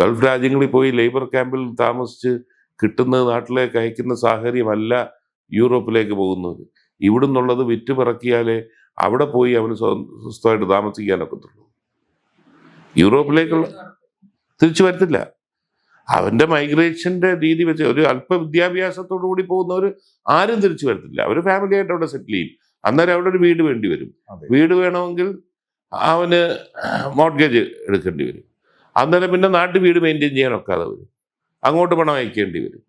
Gulf രാജ്യങ്ങളിൽ പോയി labour ക്യാമ്പിൽ താമസിച്ച് കിട്ടുന്നത് നാട്ടിലേക്ക് അയക്കുന്ന സാഹചര്യമല്ല യൂറോപ്പിലേക്ക് പോകുന്നത്. ഇവിടുന്നുള്ളത് വിറ്റ് പിറക്കിയാലേ അവിടെ പോയി അവന് സ്വ- സ്വസ്ഥമായിട്ട് താമസിക്കാനൊക്കത്തുള്ളൂ യൂറോപ്പിലേക്കുള്ള തിരിച്ചു വരത്തില്ല. അവന്റെ മൈഗ്രേഷന്റെ രീതി വെച്ച് ഒരു അല്പ വിദ്യാഭ്യാസത്തോടു കൂടി പോകുന്നവർ ആരും തിരിച്ചു വരത്തില്ല. അവർ ഫാമിലി ആയിട്ട് അവിടെ സെറ്റിൽ ചെയ്യും. അന്നേരം അവിടെ ഒരു വീട് വേണ്ടി വരും. വീട് വേണമെങ്കിൽ അവന് മോർഗേജ് എടുക്കേണ്ടി വരും. അന്നേരം പിന്നെ നാട്ടു വീട് മെയിന്റെയിൻ ചെയ്യാൻ ഒക്കാതെ വരും. അങ്ങോട്ട് പണം അയക്കേണ്ടി വരും.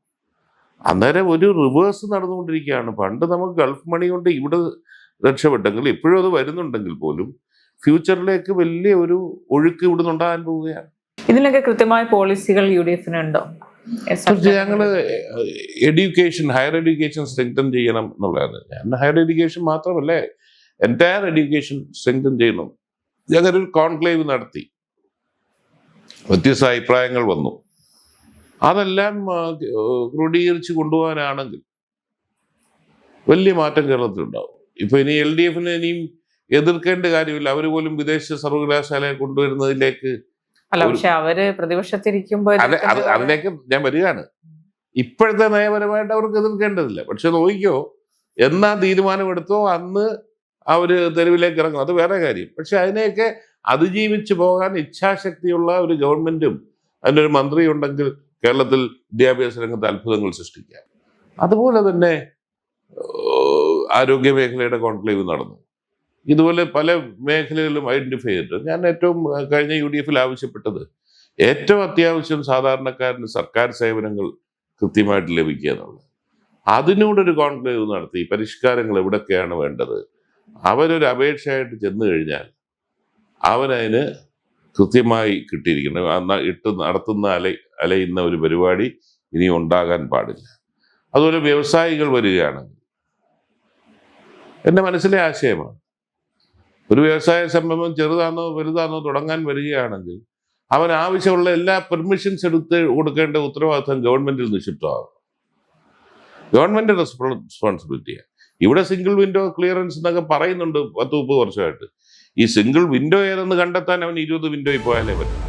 അന്നേരം ഒരു റിവേഴ്സ് നടന്നുകൊണ്ടിരിക്കുകയാണ്. പണ്ട് നമുക്ക് ഗൾഫ് മണി കൊണ്ട് ഇവിടെ രക്ഷപ്പെട്ടെങ്കിൽ ഇപ്പോഴും അത് വരുന്നുണ്ടെങ്കിൽ പോലും ഫ്യൂച്ചറിലേക്ക് വലിയ ഒരു ഒഴുക്ക് ഇവിടെ നിന്നുണ്ടാകാൻ പോവുകയാണ്. ഇതിനൊക്കെ കൃത്യമായ പോളിസികൾ യു ഡി എഫിന് ഉണ്ടോ? പക്ഷേ ഞങ്ങൾ എഡ്യൂക്കേഷൻ ഹയർ എഡ്യൂക്കേഷൻ സ്ട്രെങ്തൻ ചെയ്യണം എന്നുള്ളതാണ്. ഞാൻ ഹയർ എഡ്യൂക്കേഷൻ മാത്രമല്ല എന്റയർ എഡ്യൂക്കേഷൻ സ്ട്രെങ്തൻ ചെയ്യണം. ഞങ്ങളൊരു കോൺക്ലേവ് നടത്തി. വ്യത്യസ്ത അഭിപ്രായങ്ങൾ വന്നു. അതെല്ലാം ക്രോഡീകരിച്ച് കൊണ്ടുപോകാനാണെങ്കിൽ വലിയ മാറ്റം കേരളത്തിലുണ്ടാവും. ഇപ്പൊ ഇനി എൽ ഡി എഫിന് ഇനിയും എതിർക്കേണ്ട കാര്യമില്ല. അവർ പോലും വിദേശ സർവകലാശാലയെ കൊണ്ടുവരുന്നതിലേക്ക് അല്ല പക്ഷെ അവർ പ്രതിപക്ഷത്തിരിക്കുമ്പോ അതിലേക്ക് ഞാൻ വരികയാണ്. ഇപ്പോഴത്തെ നയപരമായിട്ട് അവർക്ക് എതിർക്കേണ്ടതില്ല. പക്ഷെ നോക്കിക്കോ എന്നാ തീരുമാനമെടുത്തോ അന്ന് അവർ തെരുവിലേക്ക് ഇറങ്ങും. അത് വേറെ കാര്യം. പക്ഷെ അതിനെയൊക്കെ അതിജീവിച്ച് പോകാൻ ഇച്ഛാശക്തിയുള്ള ഒരു ഗവൺമെന്റും അതിന്റെ ഒരു മന്ത്രി ഉണ്ടെങ്കിൽ കേരളത്തിൽ വിദ്യാഭ്യാസ രംഗത്ത് അത്ഭുതങ്ങൾ സൃഷ്ടിക്കാം. അതുപോലെ തന്നെ ആരോഗ്യ മേഖലയുടെ കോൺക്ലേവ് നടന്നു. ഇതുപോലെ പല മേഖലകളിലും ഐഡന്റിഫൈ ചെയ്തിട്ട് ഞാൻ ഏറ്റവും കഴിഞ്ഞ യു ഡി എഫിൽ ആവശ്യപ്പെട്ടത് ഏറ്റവും അത്യാവശ്യം സാധാരണക്കാരന് സർക്കാർ സേവനങ്ങൾ കൃത്യമായിട്ട് ലഭിക്കുക എന്നുള്ളത്. അതിനോടൊരു കോൺക്ലേവ് നടത്തി പരിഷ്കാരങ്ങൾ എവിടൊക്കെയാണ് വേണ്ടത്? അവരൊരു അപേക്ഷയായിട്ട് ചെന്നു കഴിഞ്ഞാൽ അവനതിന് കൃത്യമായി കിട്ടിയിരിക്കണം. ഇട്ട് നടത്തുന്ന അല അലയുന്ന ഒരു പരിപാടി ഇനി ഉണ്ടാകാൻ പാടില്ല. അതുപോലെ വ്യവസായികൾ വരികയാണെങ്കിൽ എന്റെ മനസ്സിലെ ആശയമാണ്. ഒരു വ്യവസായ സംരംഭം ചെറുതാണോ വലുതാണോ തുടങ്ങാൻ വരികയാണെങ്കിൽ അവൻ ആവശ്യമുള്ള എല്ലാ പെർമിഷൻസ് എടുത്ത് കൊടുക്കേണ്ട ഉത്തരവാദിത്തം ഗവൺമെന്റിൽ നിക്ഷിപ്തമാകും ഗവൺമെന്റ് റെസ്പോൺസിബിലിറ്റിയാണ് ഇവിടെ സിംഗിൾ വിൻഡോ ക്ലിയറൻസ് എന്നൊക്കെ പറയുന്നുണ്ട് പത്ത് മുപ്പത് വർഷമായിട്ട്. ഈ സിംഗിൾ വിൻഡോ ഏതെന്ന് കണ്ടെത്താൻ അവൻ ഇരുപത് വിൻഡോയിൽ പോയാലേ പറ്റും.